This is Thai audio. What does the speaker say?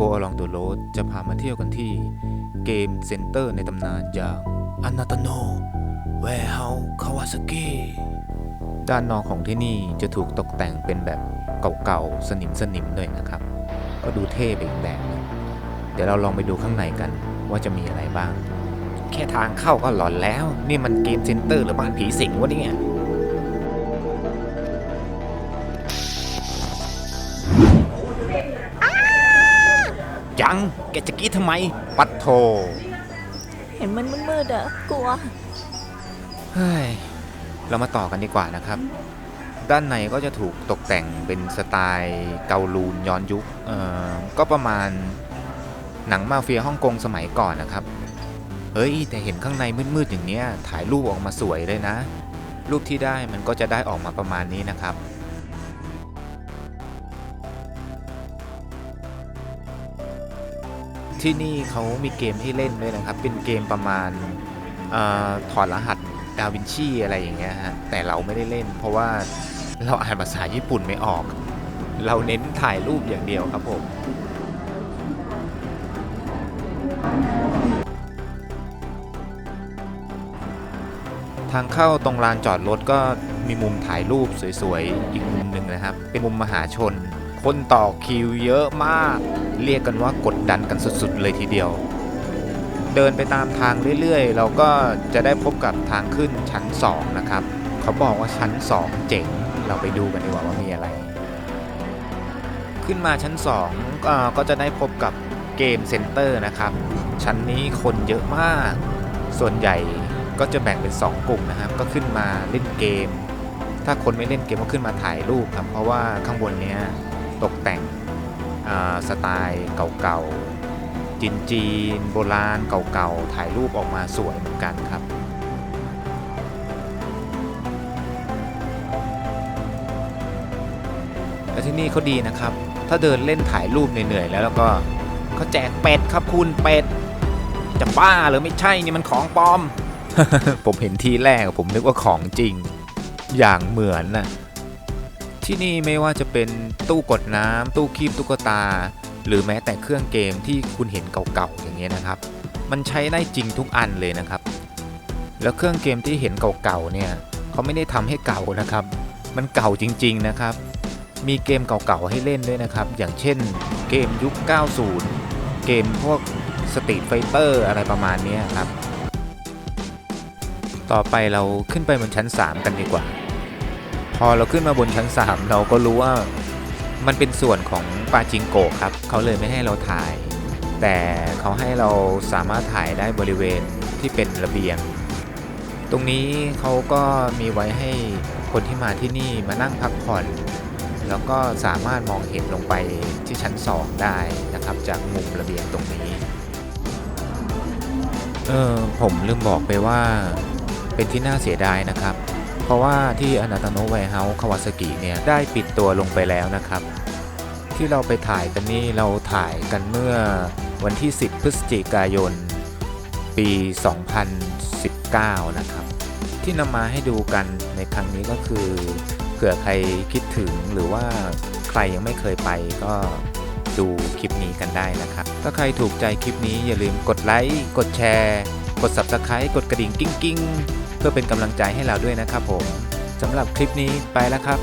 Go Along the Road จะพามาเที่ยวกันที่เกมเซ็นเตอร์ในตำนานอย่างอนาตโนแวร์เฮาคาวาซากิด้านนอกของที่นี่จะถูกตกแต่งเป็นแบบเก่าๆ สนิมสนิมๆหน่อยนะครับ ก็ดูเท่ไปอีกแบบหนึงเดี๋ยวเราลองไปดูข้างในกันว่าจะมีอะไรบ้าง แค่ทางเข้าก็หลอนแล้ว นี่มันเกมเซ็นเตอร์หรือบ้านผีสิงวะเนี่ย ยัง แกจะกรี้ทำไม ปัดโท เห็นมันมืดๆอะกลัว เฮ้ย เรามาต่อกันดีกว่านะครับ ด้านในก็จะถูกตกแต่งเป็นสไตล์เกาลูนย้อนยุค เอ่อ ก็ประมาณหนังมาเฟียฮ่องกงสมัยก่อนนะครับ เฮ้ย แต่เห็นข้างในมืดๆอย่างเนี้ยถ่ายรูปออกมาสวยเลยนะ รูปที่ได้มันก็จะได้ออกมาประมาณนี้นะครับ ที่นี่เขามีเกมให้เล่นด้วยนะครับ เป็นเกมประมาณออถอดรหัสดาวินชีอะไรอย่างเงี้ยฮะแต่เราไม่ได้เล่น เพราะว่าเราอ่านภาษาญี่ปุ่นไม่ออก เราเน้นถ่ายรูปอย่างเดียวครับผมทางเข้าตรงลานจอดรถก็มีมุมถ่ายรูปสวยๆ อีกมุมหนึ่งนะครับ เป็นมุมมหาชน คนต่อคิวเยอะมาก เรียกกันว่ากดดันกันสุดๆเลยทีเดียว เดินไปตามทางเรื่อยๆ เราก็จะได้พบกับทางขึ้นชั้น 2 นะครับ เขาบอกว่าชั้น 2 เจ๋ง เราไปดูกันดีกว่าว่ามีอะไร ขึ้นมาชั้น2ก็ก็จะได้พบกับเกมเซ็นเตอร์นะครับ ชั้นนี้คนเยอะมาก ส่วนใหญ่ก็จะแบ่งเป็น 2 กลุ่มนะครับ ก็ขึ้นมาเล่นเกม ถ้าคนไม่เล่นเกมก็ขึ้นมาถ่ายรูปครับ เพราะว่าข้างบนเนี้ย ตกแต่งสไตล์เก่าๆจีนจีนโบราณเก่าๆ ถ่ายรูปออกมาสวยเหมือนกันครับ และที่นี่เขาดีนะครับ ถ้าเดินเล่นถ่ายรูปเหนื่อยๆแล้วแล้วก็เขาแจกเป็ดครับคุณเป็ด จะบ้าหรือไม่ใช่นี่มันของปลอม ผมเห็นทีแรกผมนึกว่าของจริง อย่างเหมือนน่ะ ที่นี่ไม่ว่าจะเป็นตู้กดน้ำตู้คีบตุ๊กตา หรือแม้แต่เครื่องเกมที่คุณเห็นเก่าๆอย่างเงี้ยนะครับ มันใช้ได้จริงทุกอันเลยนะครับ แล้วเครื่องเกมที่เห็นเก่าๆเนี่ยเขาไม่ได้ทำให้เก่านะครับ มันเก่าจริง ๆนะครับ มีเกมเก่าๆให้เล่นด้วยนะครับ อย่างเช่นเกมยุค 90 เกมพวกสตรีทไฟเตอร์อะไรประมาณนี้ครับ ต่อไปเราขึ้นไปบนชั้น 3 กันดีกว่า พอเราขึ้นมาบนชั้น 3 เราก็รู้ว่ามันเป็นส่วนของปาจิงโกะครับ เขาเลยไม่ให้เราถ่าย แต่เขาให้เราสามารถถ่ายได้บริเวณที่เป็นระเบียง ตรงนี้เขาก็มีไว้ให้คนที่มาที่นี่มานั่งพักผ่อน แล้วก็สามารถมองเห็นลงไปที่ชั้น 2 ได้นะครับ จากมุมระเบียงตรงนี้ เออผมลืมบอกไปว่าเป็นที่น่าเสียดายนะครับ ราะว่าที่อนาตโนไวเฮาส์คาวาซากิเนี่ยได้ปิดตัวลงไปแล้วนะครับ ที่เราไปถ่ายกันนี่เราถ่ายกันเมื่อวันที่ 10 พฤศจิกายน ปี 2019 นะครับ ที่นำมาให้ดูกันในครั้งนี้ก็คือ เผื่อใครคิดถึงหรือว่าใครยังไม่เคยไปก็ดูคลิปนี้กันได้นะครับ ถ้าใครถูกใจคลิปนี้อย่าลืมกดไลค์ กดแชร์ กด Subscribe กดกระดิ่งกิ้งกิ้งๆ เพื่อเป็นกำลังใจให้เราด้วยนะครับผมสำหรับคลิปนี้ไปแล้วครับ